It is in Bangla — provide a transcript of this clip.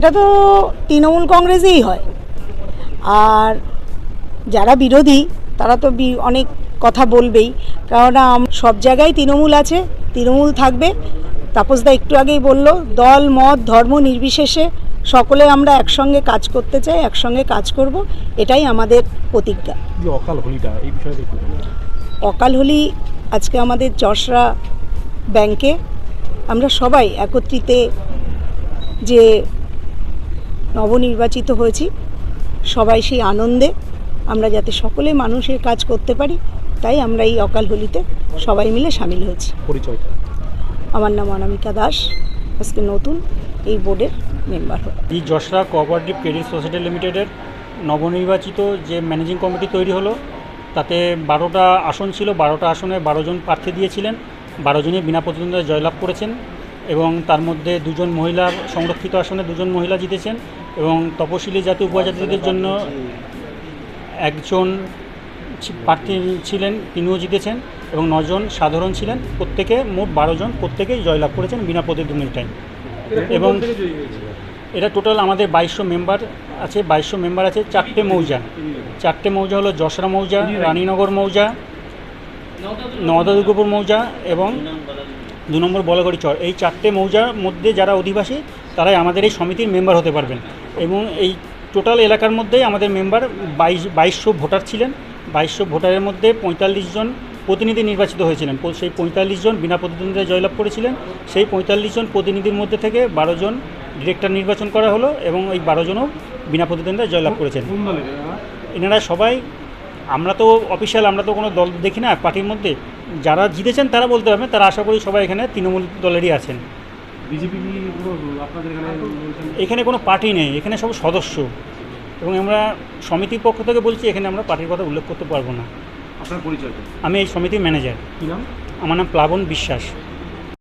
এটা তো তৃণমূল কংগ্রেসেই হয়। আর যারা বিরোধী তারা তো অনেক কথা বলবেই। কারণ সব জায়গায় তৃণমূল আছে তৃণমূল থাকবে। তাপসদা একটু আগেই বলল দল মত ধর্ম নির্বিশেষে সকলে আমরা একসঙ্গে কাজ করতে চাই একসঙ্গে কাজ করব। এটাই আমাদের প্রতিজ্ঞা। যে অকাল হোলিটা এই বিষয়ে অকাল হলি আজকে আমাদের চশরা ব্যাংকে আমরা সবাই একত্রিতে যে নবনির্বাচিত হয়েছি। সবাই সেই আনন্দে আমরা যাতে সকলে মানুষের কাজ করতে পারি তাই আমরা এই অকাল হোলিতে সবাই মিলে সামিল হয়েছি। পরিচয়টা। আমার নাম অনামিকা দাস আজকে নতুন এই বোর্ডের মেম্বার হল এই যশরা কোঅপারেটিভ ক্রেডিট সোসাইটি লিমিটেডের নবনির্বাচিত যে ম্যানেজিং কমিটি তৈরি হলো তাতে বারোটা আসন ছিল বারোটা আসনে বারো জন প্রার্থী দিয়েছিলেন বারো জনই বিনা প্রতিদ্বন্দ্বিতায় জয়লাভ করেছেন এবং তার মধ্যে দুজন মহিলা সংরক্ষিত আসনে দুজন মহিলা জিতেছেন। এবং তপশিলি জাতি উপজাতিদের জন্য একজন প্রার্থী ছিলেন তিনিও জিতেছেন এবং নজন সাধারণ ছিলেন। প্রত্যেকে মোট বারো জন প্রত্যেকেই জয়লাভ করেছেন বিনা প্রতিদ্বন্দ্বিতায়। এবং এটা টোটাল আমাদের বাইশশো মেম্বার আছে বাইশশো মেম্বার আছে চারটে মৌজা। চারটে মৌজা হলো যশোরা মৌজা রানীনগর মৌজা নওদা দুর্গাপুর মৌজা এবং দু নম্বর বলাগড়ি চর। এই চারটে মৌজার মধ্যে যারা অধিবাসী তারাই আমাদের এই সমিতির মেম্বার হতে পারবেন। এবং এই টোটাল এলাকার মধ্যেই আমাদের মেম্বার বাইশ বাইশশো ভোটার ছিলেন। বাইশশো ভোটারের মধ্যে পঁয়তাল্লিশ জন প্রতিনিধি নির্বাচিত হয়েছিলেন। সেই পঁয়তাল্লিশ জন বিনা প্রতিদ্বন্দ্বিতায় জয়লাভ করেছিলেন। সেই পঁয়তাল্লিশ জন প্রতিনিধির মধ্যে থেকে বারো জন ডিরেক্টর নির্বাচন করা হলো এবং ওই বারো জনও বিনা প্রতিদ্বন্দ্বিতায় জয়লাভ করেছেন। এনারা সবাই আমরা তো অফিসিয়াল আমরা তো কোনো দল দেখি না পার্টির মধ্যে। যারা জিতেছেন তারা বলতে পারবেন তারা আশা করি সবাই এখানে তৃণমূল দলেরই আছেন। বিজেপি কি আপনাদের এখানে এখানে কোনো পার্টি নেই এখানে সব সদস্য। এবং আমরা সমিতির পক্ষ থেকে বলছি এখানে আমরা পার্টির কথা উল্লেখ করতে পারব না। আপনার আমি এই সমিতির ম্যানেজার। কি নাম? আমার নাম প্লাবন বিশ্বাস।